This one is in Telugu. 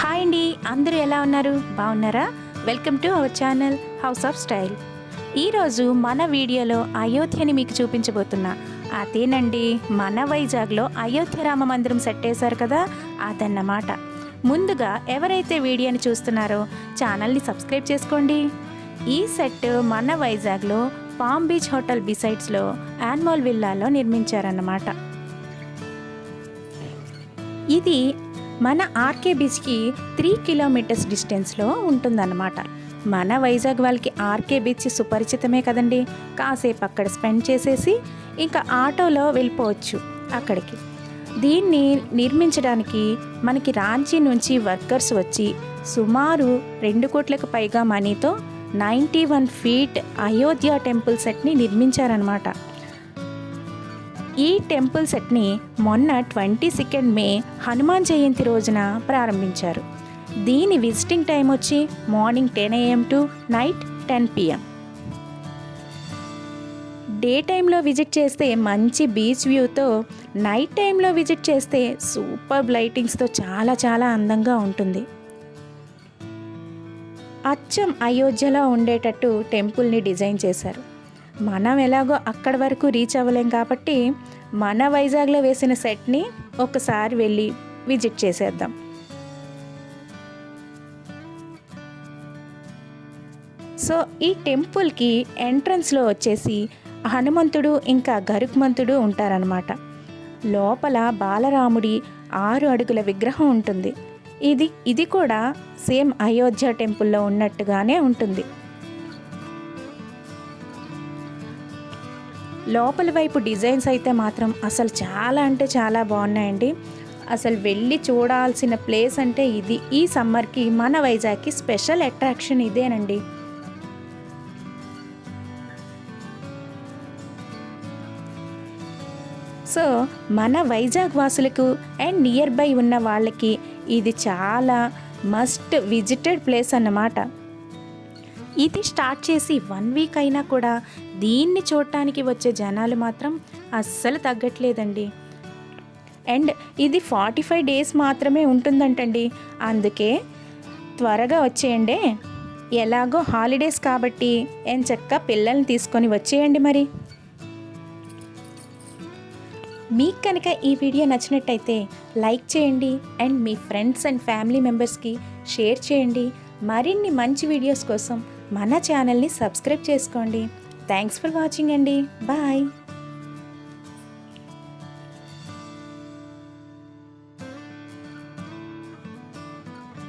హాయ్ అండి అందరూ ఎలా ఉన్నారు? బాగున్నారా? Welcome to our channel House of Style. ఈరోజు మన వీడియోలో అయోధ్యని మీకు చూపించబోతున్నా. అదేనండి మన వైజాగ్లో అయోధ్య రామ మందిరం సెట్ వేశారు కదా అదన్నమాట. ముందుగా ఎవరైతే వీడియోని చూస్తున్నారో ఛానల్ని సబ్స్క్రైబ్ చేసుకోండి. ఈ సెట్ మన వైజాగ్లో పామ్ బీచ్ హోటల్ బిసైడ్స్లో యాన్మోల్ విల్లాలో నిర్మించారన్నమాట. ఇది మన ఆర్కే బీచ్కి త్రీ కిలోమీటర్స్ డిస్టెన్స్లో ఉంటుందన్నమాట. మన వైజాగ్ వాళ్ళకి ఆర్కే బీచ్ సుపరిచితమే కదండి. కాసేపు అక్కడ స్పెండ్ చేసేసి ఇంకా ఆటోలో వెళ్ళిపోవచ్చు అక్కడికి. దీన్ని నిర్మించడానికి మనకి రాంచీ నుంచి వర్కర్స్ వచ్చి సుమారు రెండు కోట్లకు పైగా మనీతో ninety one feet Ayodhya temple సెట్ని నిర్మించారనమాట ఈ టెంపుల్ సెట్ని మొన్న twenty second May Hanuman Jayanti రోజున ప్రారంభించారు. దీని విజిటింగ్ టైం వచ్చి morning ten AM to night ten PM. Day టైంలో విజిట్ చేస్తే మంచి బీచ్ వ్యూతో నైట్ టైంలో విజిట్ చేస్తే సూపర్ లైటింగ్స్తో చాలా చాలా అందంగా ఉంటుంది. అచ్చం అయోధ్యలో ఉండేటట్టు టెంపుల్ని డిజైన్ చేశారు. మనం ఎలాగో అక్కడి వరకు రీచ్ అవ్వలేం కాబట్టి మన వైజాగ్లో వేసిన సెట్ని ఒకసారి వెళ్ళి విజిట్ చేసేద్దాం. సో ఈ టెంపుల్కి ఎంట్రన్స్లో వచ్చేసి హనుమంతుడు ఇంకా గరుక్మంతుడు ఉంటారనమాట లోపల బాలరాముడి ఆరు అడుగుల విగ్రహం ఉంటుంది. ఇది ఇది కూడా సేమ్ అయోధ్య టెంపుల్లో ఉన్నట్టుగానే ఉంటుంది. లోపల వైపు డిజైన్స్ అయితే మాత్రం అసలు చాలా అంటే చాలా బాగున్నాయండి. అసలు వెళ్ళి చూడాల్సిన ప్లేస్ అంటే ఇది. ఈ సమ్మర్కి మన వైజాగ్కి స్పెషల్ అట్రాక్షన్ ఇదేనండి. సో మన వైజాగ్ వాసులకు అండ్ నియర్ బై ఉన్న వాళ్ళకి ఇది చాలా మస్ట్ విజిటెడ్ ప్లేస్ అన్నమాట. ఇది స్టార్ట్ చేసి వన్ వీక్ అయినా కూడా దీన్ని చూడటానికి వచ్చే జనాలు మాత్రం అస్సలు తగ్గట్లేదండి. అండ్ ఇది ఫార్టీ ఫైవ్ డేస్ మాత్రమే ఉంటుందంటండి. అందుకే త్వరగా వచ్చేయండి. ఎలాగో హాలిడేస్ కాబట్టి ఎంచక్క పిల్లల్ని తీసుకొని వచ్చేయండి మరి. మీకు కనుక ఈ వీడియో నచ్చినట్టయితే లైక్ చేయండి. అండ్ మీ ఫ్రెండ్స్ అండ్ ఫ్యామిలీ మెంబర్స్కి షేర్ చేయండి. మరిన్ని మంచి వీడియోస్ కోసం మన ఛానల్ని సబ్స్క్రైబ్ చేసుకోండి. థ్యాంక్స్ ఫర్ వాచింగ్ అండి. బాయ్